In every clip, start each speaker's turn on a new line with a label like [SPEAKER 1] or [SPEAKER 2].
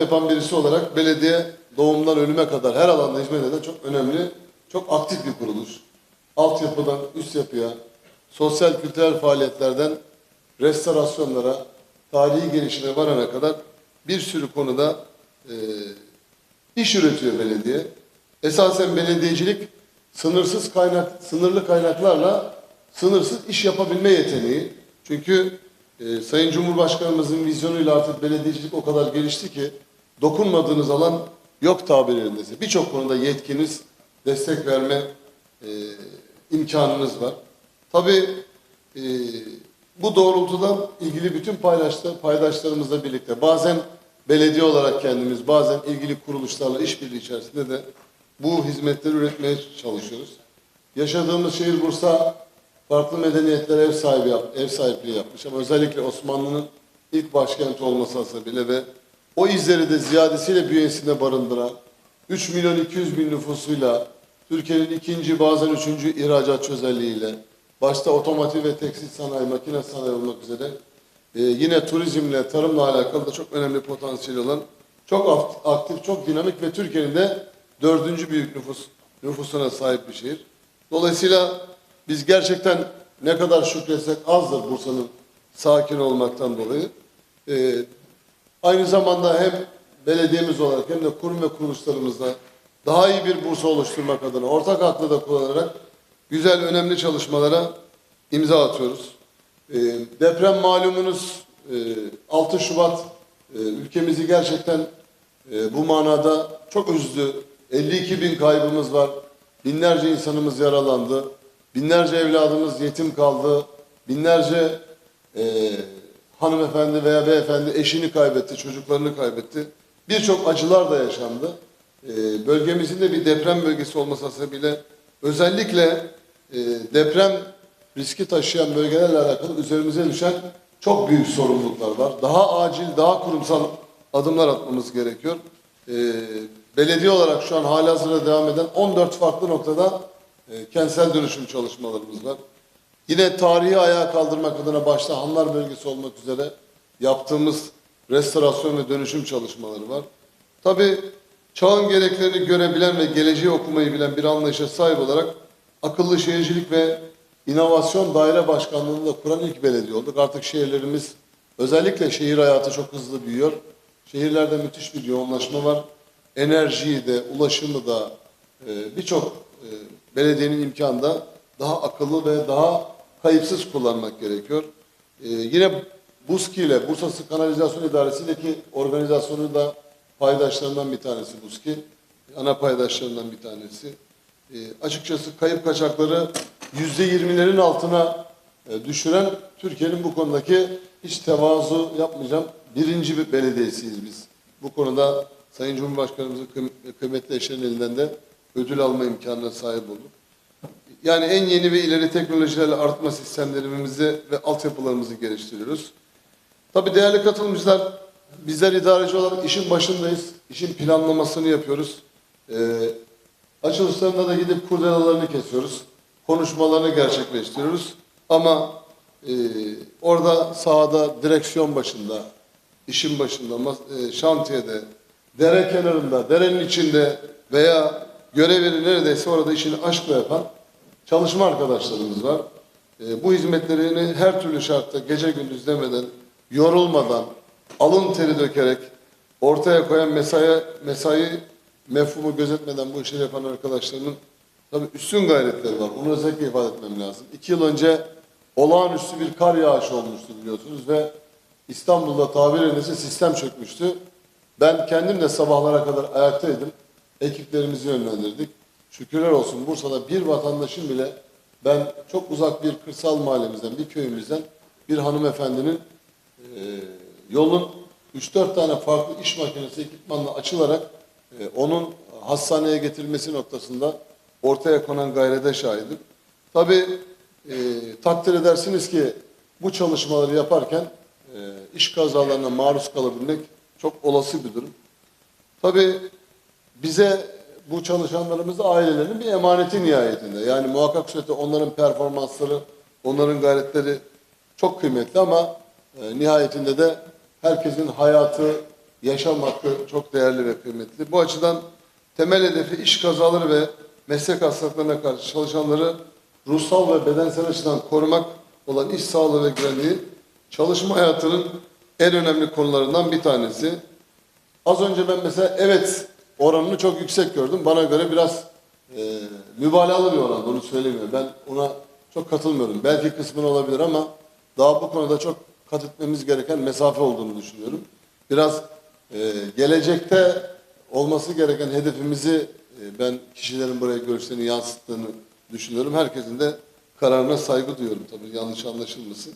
[SPEAKER 1] yapan birisi olarak belediye doğumdan ölüme kadar her alanda hizmet eden çok önemli, çok aktif bir kuruluş. Altyapıdan üst yapıya, sosyal kültürel faaliyetlerden restorasyonlara, tarihi gelişine varana kadar bir sürü konuda e, iş üretiyor belediye. Esasen belediyecilik sınırsız kaynak, sınırlı kaynaklarla sınırsız iş yapabilme yeteneği. Çünkü e, Sayın Cumhurbaşkanımızın vizyonuyla artık belediyecilik o kadar gelişti ki dokunmadığınız alan yok tabirlerindeyse. Birçok konuda yetkiniz, destek verme e, imkanınız var. Tabii e, bu doğrultuda ilgili bütün paydaşlar, paydaşlarımızla birlikte bazen belediye olarak kendimiz, bazen ilgili kuruluşlarla işbirliği içerisinde de bu hizmetleri üretmeye çalışıyoruz. Yaşadığımız şehir Bursa farklı medeniyetlere ev sahibi yap, ev sahipliği yapmış ama özellikle Osmanlı'nın ilk başkenti olması hasebiyle ve o izleri de ziyadesiyle bünyesinde barındıran 3 milyon 200 bin nüfusuyla Türkiye'nin ikinci bazen üçüncü ihracat özelliğiyle başta otomotiv ve tekstil sanayi, makine sanayi olmak üzere e, yine turizmle, tarımla alakalı da çok önemli potansiyeli olan çok akt- aktif, çok dinamik ve Türkiye'nin de dördüncü büyük nüfus nüfusuna sahip bir şehir. Dolayısıyla biz gerçekten ne kadar şükretsek azdır Bursa'nın sakin olmaktan dolayı. E, aynı zamanda hem belediyemiz olarak hem de kurum ve kuruluşlarımızla daha iyi bir Bursa oluşturmak adına ortak aklı da kullanarak güzel, önemli çalışmalara imza atıyoruz. E, deprem malumunuz e, 6 Şubat e, ülkemizi gerçekten e, bu manada çok üzdü. 52 bin kaybımız var. Binlerce insanımız yaralandı. Binlerce evladımız yetim kaldı. Binlerce e, hanımefendi veya beyefendi eşini kaybetti, çocuklarını kaybetti. Birçok acılar da yaşandı. E, bölgemizin de bir deprem bölgesi olması hasebiyle özellikle e, deprem riski taşıyan bölgelerle alakalı üzerimize düşen çok büyük sorumluluklar var. Daha acil, daha kurumsal adımlar atmamız gerekiyor. E, belediye olarak şu an halihazırda devam eden 14 farklı noktada e, kentsel dönüşüm çalışmalarımız var. Yine tarihi ayağa kaldırmak adına başta Hanlar bölgesi olmak üzere yaptığımız restorasyon ve dönüşüm çalışmaları var. Tabii çağın gereklerini görebilen ve geleceği okumayı bilen bir anlayışa sahip olarak akıllı şehircilik ve inovasyon daire başkanlığını da kuran ilk belediye olduk. Artık şehirlerimiz özellikle şehir hayatı çok hızlı büyüyor. Şehirlerde müthiş bir yoğunlaşma var. Enerjiyi de, ulaşımı da e, birçok e, belediyenin imkanı da daha akıllı ve daha kayıpsız kullanmak gerekiyor. E, yine BUSKİ ile Bursa Kanalizasyon İdaresi'ndeki organizasyonu da paydaşlarından bir tanesi BUSKİ. Ana paydaşlarından bir tanesi. E, açıkçası kayıp kaçakları yüzde yirmilerin altına e, düşüren Türkiye'nin bu konudaki hiç tevazu yapmayacağım birinci bir belediyesiyiz biz. Bu konuda Sayın Cumhurbaşkanımızın kıym- kıymetli eşlerin elinden de ödül alma imkanına sahip olduk. Yani en yeni ve ileri teknolojilerle artma sistemlerimizi ve altyapılarımızı geliştiriyoruz. Tabii değerli katılımcılar, bizler idareci olarak işin başındayız. İşin planlamasını yapıyoruz. Ee, açılışlarında da gidip kurdelalarını kesiyoruz. Konuşmalarını gerçekleştiriyoruz. Ama e, orada sahada, direksiyon başında, işin başında, e, şantiyede, dere kenarında, derenin içinde veya görevleri neredeyse orada işini aşkla yapan çalışma arkadaşlarımız var. E, bu hizmetlerini her türlü şartta gece gündüz demeden, yorulmadan, alın teri dökerek ortaya koyan mesai, mesai mefhumu gözetmeden bu işleri yapan arkadaşlarımın tabii üstün gayretleri var. Bunu özellikle ifade etmem lazım. İki yıl önce olağanüstü bir kar yağışı olmuştu biliyorsunuz ve İstanbul'da tabir edilmesi sistem çökmüştü. Ben kendim de sabahlara kadar ayaktaydım. Ekiplerimizi yönlendirdik. Şükürler olsun Bursa'da bir vatandaşın bile ben çok uzak bir kırsal mahallemizden, bir köyümüzden bir hanımefendinin e, yolun 3-4 tane farklı iş makinesi ekipmanla açılarak e, onun hastaneye getirilmesi noktasında ortaya konan gayrete şahidim. Tabii e, takdir edersiniz ki bu çalışmaları yaparken e, iş kazalarına maruz kalabilmek çok olası bir durum. Tabii bize bu çalışanlarımız ailelerinin bir emaneti nihayetinde. Yani muhakkak surette onların performansları, onların gayretleri çok kıymetli ama e, nihayetinde de herkesin hayatı, yaşam hakkı çok değerli ve kıymetli. Bu açıdan temel hedefi iş kazaları ve meslek hastalıklarına karşı çalışanları ruhsal ve bedensel açıdan korumak olan iş sağlığı ve güvenliği çalışma hayatının en önemli konularından bir tanesi. Az önce ben mesela evet oranını çok yüksek gördüm. Bana göre biraz e, mübalağalı bir oran. Bunu söylemiyorum. Ben ona çok katılmıyorum. Belki kısmını olabilir ama daha bu konuda çok kat etmemiz gereken mesafe olduğunu düşünüyorum. Biraz e, gelecekte olması gereken hedefimizi e, ben kişilerin buraya görüşlerini yansıttığını düşünüyorum. Herkesin de kararına saygı duyuyorum tabii yanlış anlaşılmasın.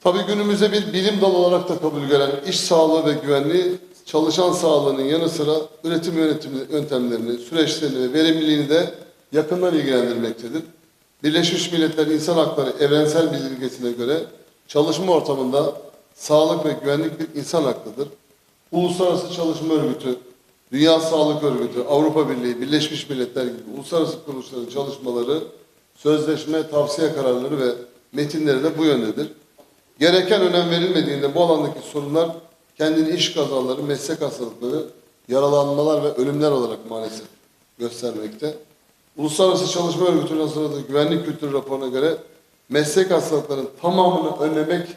[SPEAKER 1] Tabii günümüzde bir bilim dalı olarak da kabul gören iş sağlığı ve güvenliği çalışan sağlığının yanı sıra üretim yönetimi yöntemlerini, süreçlerini ve verimliliğini de yakından ilgilendirmektedir. Birleşmiş Milletler İnsan Hakları Evrensel Bildirgesi'ne göre çalışma ortamında sağlık ve güvenlik bir insan hakkıdır. Uluslararası Çalışma Örgütü, Dünya Sağlık Örgütü, Avrupa Birliği, Birleşmiş Milletler gibi uluslararası kuruluşların çalışmaları, sözleşme, tavsiye kararları ve metinleri de bu yöndedir. Gereken önem verilmediğinde bu alandaki sorunlar kendini iş kazaları, meslek hastalıkları, yaralanmalar ve ölümler olarak maalesef göstermekte. Uluslararası Çalışma Örgütü'nün hazırladığı güvenlik kültürü raporuna göre meslek hastalıklarının tamamını önlemek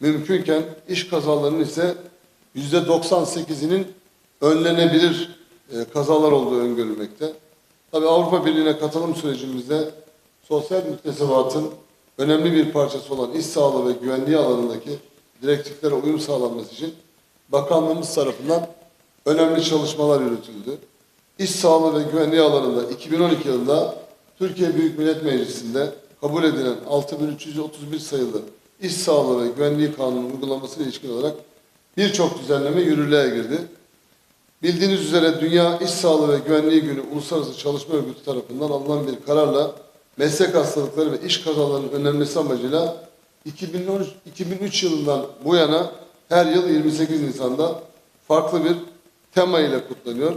[SPEAKER 1] mümkünken iş kazalarının ise yüzde 98'inin önlenebilir e, kazalar olduğu öngörülmekte. Tabi Avrupa Birliği'ne katılım sürecimizde sosyal müktesebatın önemli bir parçası olan iş sağlığı ve güvenliği alanındaki direktiflere uyum sağlanması için bakanlığımız tarafından önemli çalışmalar yürütüldü. İş sağlığı ve güvenliği alanında 2012 yılında Türkiye Büyük Millet Meclisi'nde kabul edilen 6331 sayılı İş Sağlığı ve Güvenliği Kanunu uygulamasına ilişkin olarak birçok düzenleme yürürlüğe girdi. Bildiğiniz üzere Dünya İş Sağlığı ve Güvenliği Günü Uluslararası Çalışma Örgütü tarafından alınan bir kararla meslek hastalıkları ve iş kazalarının önlenmesi amacıyla 2013, 2003 yılından bu yana her yıl 28 Nisan'da farklı bir tema ile kutlanıyor.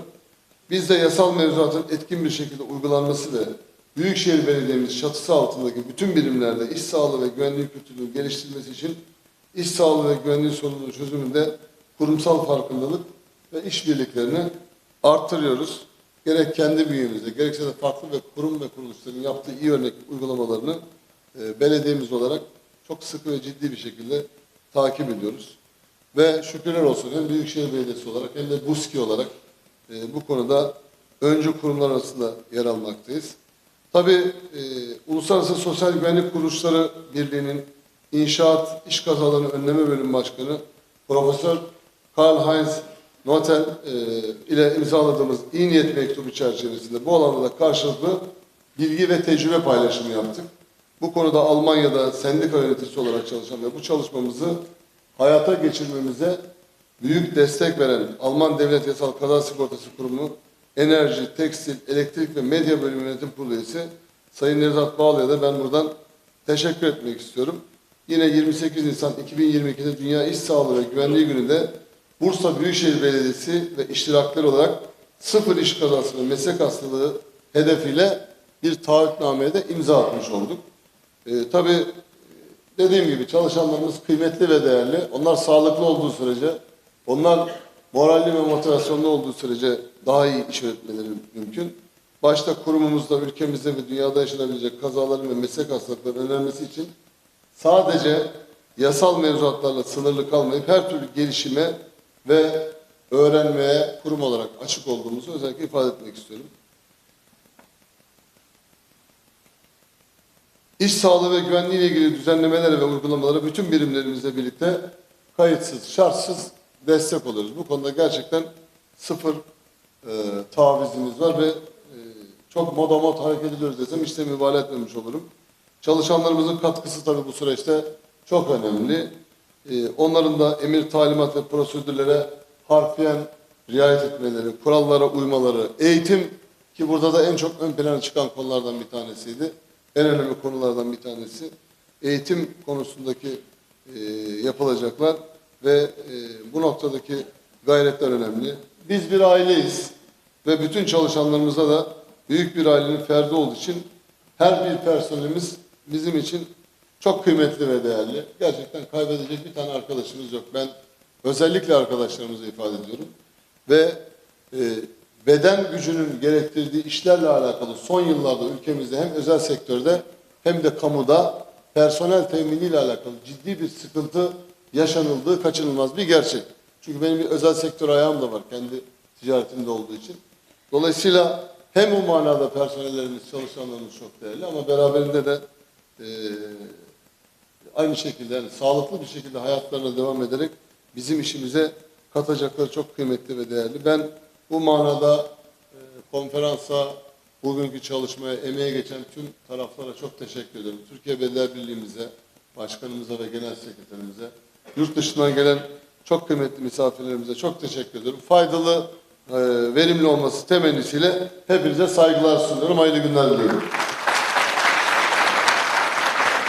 [SPEAKER 1] Biz de yasal mevzuatın etkin bir şekilde uygulanması ve Büyükşehir Belediye'miz çatısı altındaki bütün birimlerde iş sağlığı ve güvenliği kültürünün geliştirilmesi için iş sağlığı ve güvenliği sorununun çözümünde kurumsal farkındalık ve işbirliklerini arttırıyoruz. Gerek kendi bünyemizde, gerekse de farklı ve kurum ve kuruluşların yaptığı iyi örnek uygulamalarını e, belediyemiz olarak çok sıkı ve ciddi bir şekilde takip ediyoruz. Ve şükürler olsun hem Büyükşehir Belediyesi olarak hem de BUSKİ olarak e, bu konuda öncü kurumlar arasında yer almaktayız. Tabii e, Uluslararası Sosyal Güvenlik Kuruluşları Birliği'nin İnşaat İş Kazalarını Önleme Bölüm Başkanı Profesör Karl Heinz Notel e, ile imzaladığımız iyi niyet mektubu çerçevesinde bu alanda da karşılıklı bilgi ve tecrübe paylaşımı yaptık. Bu konuda Almanya'da sendika yöneticisi olarak çalışan ve bu çalışmamızı hayata geçirmemize büyük destek veren Alman Devlet Yasal Kaza Sigortası Kurumu Enerji, Tekstil, Elektrik ve Medya Bölümü Yönetim Kurulu üyesi Sayın Nevzat Bağlı'ya da ben buradan teşekkür etmek istiyorum. Yine 28 Nisan 2022'de Dünya İş Sağlığı ve Güvenliği Günü'nde Bursa Büyükşehir Belediyesi ve iştirakleri olarak sıfır iş kazası ve meslek hastalığı hedefiyle bir taahhütnameye de imza atmış olduk. Ee, tabii dediğim gibi çalışanlarımız kıymetli ve değerli. Onlar sağlıklı olduğu sürece, onlar moralli ve motivasyonlu olduğu sürece daha iyi iş yönetmeleri mümkün. Başta kurumumuzda, ülkemizde ve dünyada yaşanabilecek kazaların ve meslek hastalıklarının önlenmesi için sadece yasal mevzuatlarla sınırlı kalmayıp her türlü gelişime ve öğrenmeye kurum olarak açık olduğumuzu özellikle ifade etmek istiyorum. İş sağlığı ve güvenliği ile ilgili düzenlemelere ve uygulamalara bütün birimlerimizle birlikte kayıtsız, şartsız destek oluyoruz. Bu konuda gerçekten sıfır e, tavizimiz var ve e, çok moda mod hareket ediyoruz desem işte mübalağa etmemiş olurum. Çalışanlarımızın katkısı tabii bu süreçte çok önemli. E, onların da emir, talimat ve prosedürlere harfiyen riayet etmeleri, kurallara uymaları, eğitim ki burada da en çok ön plana çıkan konulardan bir tanesiydi. En önemli konulardan bir tanesi. Eğitim konusundaki e, yapılacaklar ve e, bu noktadaki gayretler önemli. Biz bir aileyiz ve bütün çalışanlarımıza da büyük bir ailenin ferdi olduğu için her bir personelimiz bizim için çok kıymetli ve değerli. Gerçekten kaybedecek bir tane arkadaşımız yok. Ben özellikle arkadaşlarımıza ifade ediyorum. Ve e, beden gücünün gerektirdiği işlerle alakalı son yıllarda ülkemizde hem özel sektörde hem de kamuda personel teminiyle alakalı ciddi bir sıkıntı yaşanıldığı kaçınılmaz bir gerçek. Çünkü benim bir özel sektör ayağım da var kendi ticaretimde olduğu için. Dolayısıyla hem bu manada personellerimiz, çalışanlarımız çok değerli ama beraberinde de e, aynı şekilde yani sağlıklı bir şekilde hayatlarına devam ederek bizim işimize katacakları çok kıymetli ve değerli. Ben bu manada e, konferansa, bugünkü çalışmaya, emeğe geçen tüm taraflara çok teşekkür ediyorum. Türkiye Belediye Birliği'mize, başkanımıza ve genel sekreterimize, yurt dışından gelen çok kıymetli misafirlerimize çok teşekkür ediyorum. Faydalı, e, verimli olması temennisiyle hepinize saygılar sunuyorum. Hayırlı günler diliyorum.